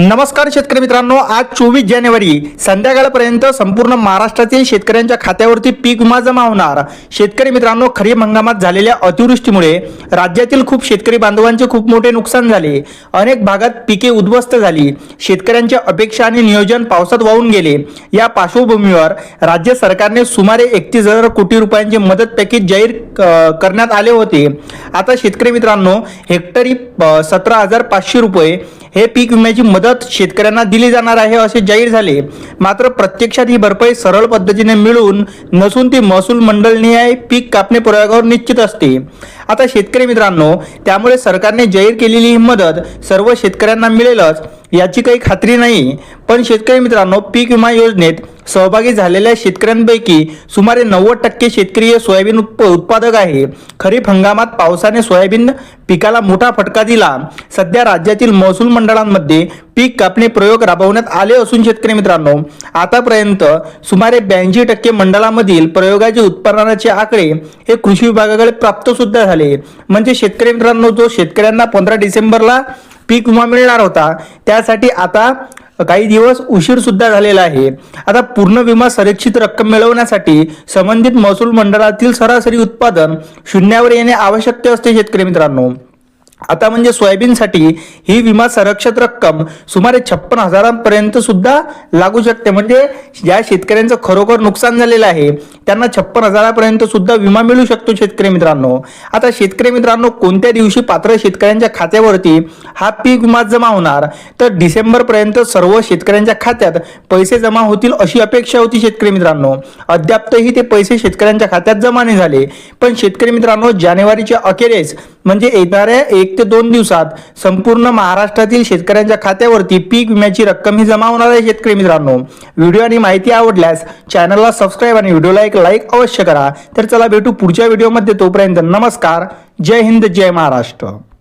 नमस्कार शेतकरी मित्रांनो आज चोवीस जानेवारी संध्याकाळपर्यंत संपूर्ण महाराष्ट्रातील शेतकऱ्यांच्या खात्यावरती पीक विमा जमा होणार. शेतकरी मित्रांनो खरीप हंगामात झालेल्या अतिवृष्टीमुळे राज्यातील खूप शेतकरी बांधवांचे खूप मोठे नुकसान झाले. अनेक भागात पिके उद्ध्वस्त झाली. शेतकऱ्यांच्या अपेक्षा आणि नियोजन पावसात वाहून गेले. या पार्श्वभूमीवर राज्य सरकारने सुमारे एकतीस हजार कोटी रुपयांचे मदत पॅकेज जाहीर करण्यात आले होते. आता शेतकरी मित्रांनो हेक्टरी सतरा हजार पाचशे रुपये हे पीक विम्याची मदत शेतकऱ्यांना दिली जाणार आहे असे जाहीर झाले. मात्र प्रत्यक्षात ही भरपाई सरळ पद्धतीने मिळून नसून ती महसूल मंडळनिहाय पीक कापणी प्रयोगावर निश्चित असते. आता शेतकरी मित्रांनो त्यामुळे सरकारने जाहीर केलेली ही मदत सर्व शेतकऱ्यांना मिळेलच. याची काही खात्री नाही. पण शेतकरी मित्रांनो पीक विमा योजनेत सहभागी झालेल्या शेतकऱ्यांपैकी सुमारे नव्वद टक्के शेतकरी हे सोयाबीन उत्प उत्पादक आहे. खरीप हंगामात पावसाने सोयाबीन पिकाला मोठा फटका दिला. सध्या राज्यातील महसूल मंडळांमध्ये पीक कापणी प्रयोग राबवण्यात आले असून शेतकरी मित्रांनो आतापर्यंत सुमारे ब्याऐंशी टक्के मंडळामधील प्रयोगाचे उत्पादनाचे आकडे हे कृषी विभागाकडे प्राप्त सुद्धा झाले. म्हणजे शेतकरी मित्रांनो जो शेतकऱ्यांना पंधरा डिसेंबरला पीक विमा मिळणार होता. त्यासाठी आता काही दिवस उशीर सुद्धा झालेला आहे. आता पूर्ण विमा संरक्षित रक्कम मिळवण्यासाठी संबंधित महसूल मंडळातील सरासरी उत्पादन शून्यावर येणे आवश्यक असते शेतकरी मित्रांनो. आता म्हणजे सोयाबीनसाठी ही विमा संरक्षित रक्कम सुमारे छप्पन हजारांपर्यंत सुद्धा लागू शकते. म्हणजे ज्या शेतकऱ्यांचं खरोखर नुकसान झालेलं आहे. त्यांना छप्पन हजारापर्यंत सुद्धा विमा मिळू शकतो शेतकरी मित्रांनो. आता शेतकरी मित्रांनो कोणत्या दिवशी पात्र शेतकऱ्यांच्या खात्यावरती हा पीक विमा जमा होणार? तर डिसेंबरपर्यंत सर्व शेतकऱ्यांच्या खात्यात पैसे जमा होतील अशी अपेक्षा होती शेतकरी मित्रांनो. अद्याप ते पैसे शेतकऱ्यांच्या खात्यात जमा नाही झाले. पण शेतकरी मित्रांनो जानेवारीच्या अखेरीस म्हणजे येणाऱ्या एक ते दोन दिवसात संपूर्ण महाराष्ट्रातील शेतकऱ्यांच्या खात्यावरती पीक विम्याची रक्कम ही जमा होणार आहे शेतकरी मित्रांनो. व्हिडिओ आणि माहिती आवडल्यास चॅनलला सबस्क्राईब आणि व्हिडिओला एक लाईक अवश्य करा. तर चला भेटू पुढच्या व्हिडिओमध्ये. तोपर्यंत नमस्कार. जय हिंद जय महाराष्ट्र.